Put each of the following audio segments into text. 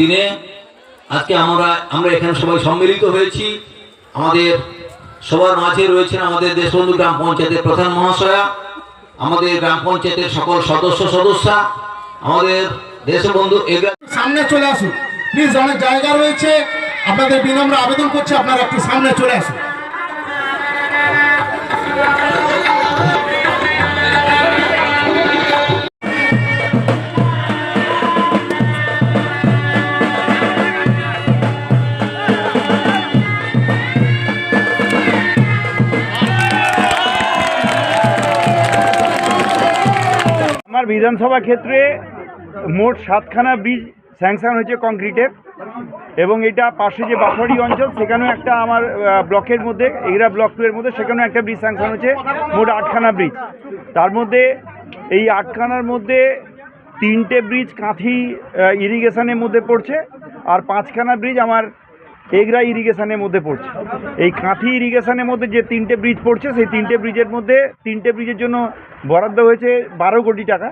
দিনে আজকে আমরা আমরা এখানে সবাই সম্মিলিত হয়েছি। আমাদের সবার মাঝে রয়েছেন আমাদের দেশবন্ধু গ্রাম পঞ্চায়েতের প্রধান মহাশয়া, আমাদের গ্রাম পঞ্চায়েতের সকল সদস্য সদস্যা, আমাদের দেশবন্ধু সামনে চলে আসুন। প্লিজ, অনেক জায়গা রয়েছে। আপনাদের বিনম্র আবেদন করছি, আপনারা একটু সামনে চলে আসুন। আমার বিধানসভা ক্ষেত্রে মোট সাতখানা ব্রিজ স্যাংশন হয়েছে কংক্রিটের এবং এটা পাশে যে বাফারি অঞ্চল, সেখানেও একটা আমার ব্লকের মধ্যে, এগরা ব্লক টু এর মধ্যে সেখানেও একটা ব্রিজ স্যাংশন হয়েছে, মোট আটখানা ব্রিজ। তার মধ্যে এই আটখানার মধ্যে তিনটে ব্রিজ কাঁথি ইরিগেশনের মধ্যে পড়ছে, আর পাঁচখানা ব্রিজ আমার এগরা ইরিগেশনের মধ্যে পড়ছে। এই কাঁথি ইরিগেশনের মধ্যে যে তিনটে ব্রিজ পড়ছে, সেই তিনটে ব্রিজের মধ্যে, তিনটে ব্রিজের জন্য বরাদ্দ হয়েছে বারো কোটি টাকা।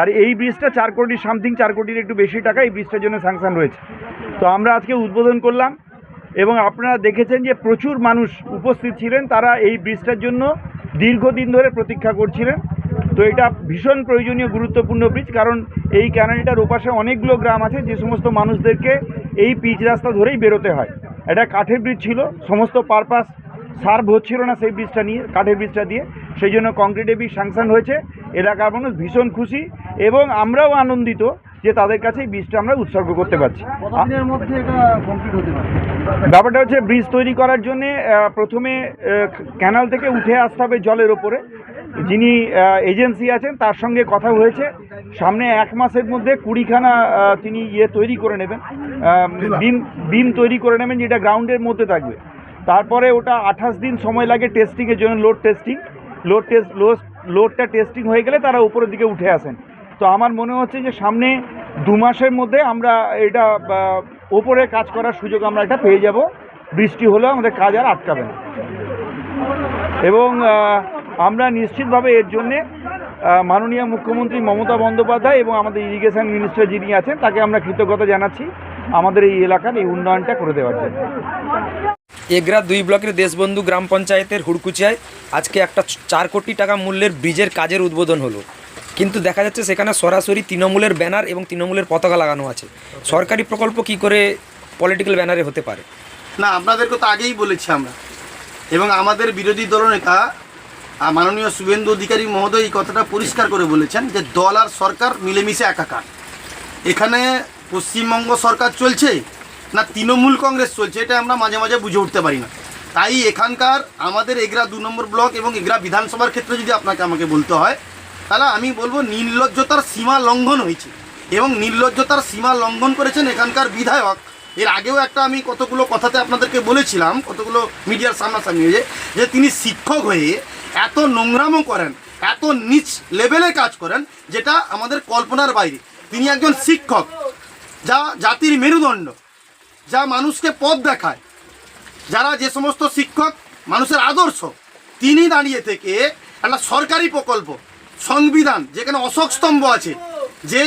আর এই ব্রিজটা চার কোটি সামথিং চার কোটির একটু বেশি টাকা, এই ব্রিজটার জন্য স্যাংশন রয়েছে। তো আমরা আজকে উদ্বোধন করলাম এবং আপনারা দেখেছেন যে প্রচুর মানুষ উপস্থিত ছিলেন, তারা এই ব্রিজটার জন্য দীর্ঘদিন ধরে প্রতীক্ষা করছিলেন। তো এটা ভীষণ প্রয়োজনীয়, গুরুত্বপূর্ণ ব্রিজ কারণ এই ক্যানালটার ওপাশে অনেকগুলো গ্রাম আছে, যে সমস্ত মানুষদেরকে এই পিচ রাস্তা ধরেই বেরোতে হয়। এটা কাঠের ব্রিজ ছিল সমস্ত পারপাস সার্ভ হচ্ছিল না সেই ব্রিজটা নিয়ে কাঠের ব্রিজটা দিয়ে। সেই জন্য কংক্রিটে ব্রিজ স্যাংশন হয়েছে এলাকার মানুষ ভীষণ খুশি এবং আমরাও আনন্দিত যে তাদের কাছে এই ব্রিজটা আমরা উৎসর্গ করতে পারছি। ব্যাপারটা হচ্ছে ব্রিজ তৈরি করার জন্যে প্রথমে ক্যানাল থেকে উঠে আসতে হবে জলের ওপরে। যিনি এজেন্সি আছেন, তার সঙ্গে কথা হয়েছে। সামনে এক মাসের মধ্যে কুড়িখানা তিনি ইয়ে তৈরি করে নেবেন। বিম বিম তৈরি করে নেবেন যেটা গ্রাউন্ডের মধ্যে থাকবে। তারপরে ওটা আঠাশ দিন সময় লাগে টেস্টিংয়ের জন্য লোড টেস্টিং লোড টেস্ট লোডটা টেস্টিং হয়ে গেলে তারা উপরের দিকে উঠে আসেন। তো আমার মনে হচ্ছে যে সামনে দু মাসের মধ্যে আমরা এটা ওপরে কাজ করার সুযোগ আমরা এটা পেয়ে যাব। বৃষ্টি হলেও আমাদের কাজ আর আটকাবে না। এবং আমরা নিশ্চিতভাবে এর জন্যে মাননীয় মুখ্যমন্ত্রী মমতা বন্দ্যোপাধ্যায় এবং আমাদের ইরিগেশন মিনিস্টার যিনি আছেন তাকে আমরা কৃতজ্ঞতা জানাচ্ছি আমাদের এই এলাকার এই উন্নয়নটা করে দেওয়ার জন্য। এগরা দুই ব্লকের দেশবন্ধু গ্রাম পঞ্চায়েতের হুড়কুচিয়ায় আজকে একটা চার কোটি টাকা মূল্যের ব্রিজের কাজের উদ্বোধন হলো। কিন্তু দেখা যাচ্ছে সেখানে সরাসরি তৃণমূলের ব্যানার এবং তৃণমূলের পতাকা লাগানো আছে। সরকারি প্রকল্প কি করে পলিটিক্যাল ব্যানারে হতে পারে? না আপনাদেরকে তো আগেই বলেছি আমরা। এবং আমাদের বিরোধী দলনেতা মাননীয় শুভেন্দু অধিকারী মহোদয় এই কথাটা পরিষ্কার করে বলেছেন যে দল আর সরকার মিলেমিশে একাকার। এখানে পশ্চিমবঙ্গ সরকার চলছে না তৃণমূল কংগ্রেস চলছে, এটা আমরা মাঝে মাঝে বুঝে উঠতে পারি না। তাই এখানকার আমাদের এগরা দু নম্বর ব্লক এবং এগরা বিধানসভার ক্ষেত্রে যদি আপনাকে আমাকে বলতে হয়, তাহলে আমি বলব নির্লজ্জতার সীমা লঙ্ঘন হয়েছে এবং নির্লজ্জতার সীমা লঙ্ঘন করেছেন এখানকার বিধায়ক। এর আগেও একটা আমি কতগুলো কথাতে আপনাদেরকে বলেছিলাম, কতগুলো মিডিয়ার সামনাসামনি যে তিনি শিক্ষক হয়ে এত নোংরামও করেন, এত নিচ লেভেলে কাজ করেন, যেটা আমাদের কল্পনার বাইরে। তিনি একজন শিক্ষক, যা জাতির মেরুদণ্ড, যা মানুষকে পথ দেখায়। যারা যে সমস্ত শিক্ষক, মানুষের আদর্শ, তিনি দাঁড়িয়ে থেকে একটা সরকারি প্রকল্প, সংবিধান, যেখানে অশোক স্তম্ভ আছে, যে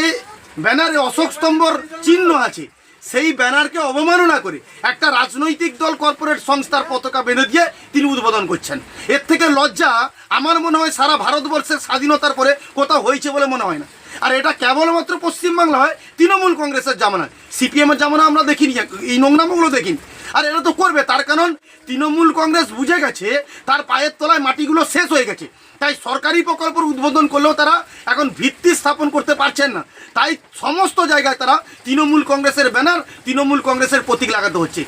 ব্যানারে অশোক স্তম্ভর চিহ্ন আছে সেই ব্যানারকে অবমাননা করে একটা রাজনৈতিক দল কর্পোরেট সংস্থার পতাকা বেঁধে দিয়ে তিনি উদ্বোধন করছেন। এর থেকে লজ্জা আমার মনে হয় সারা ভারতবর্ষের স্বাধীনতার পরে কোথাও হয়েছে বলে মনে হয় না। আর এটা কেবলমাত্র পশ্চিমবাংলা হয়, তৃণমূল কংগ্রেসের জামানায়। সিপিএমের জামানা আমরা দেখিনি, এই নোংরামগুলো দেখিনি। আর এটা তো করবে, তার কারণ তৃণমূল কংগ্রেস বুঝে গেছে, তার পায়ের তলায় মাটিগুলো শেষ হয়ে গেছে। তাই সরকারি প্রকল্প উদ্বোধন করলেও তারা এখন ভিত্তি স্থাপন করতে পারছেন না। তাই সমস্ত জায়গায় তারা তৃণমূল কংগ্রেসের ব্যানার, তৃণমূল কংগ্রেসের প্রতীক লাগাতে হচ্ছে।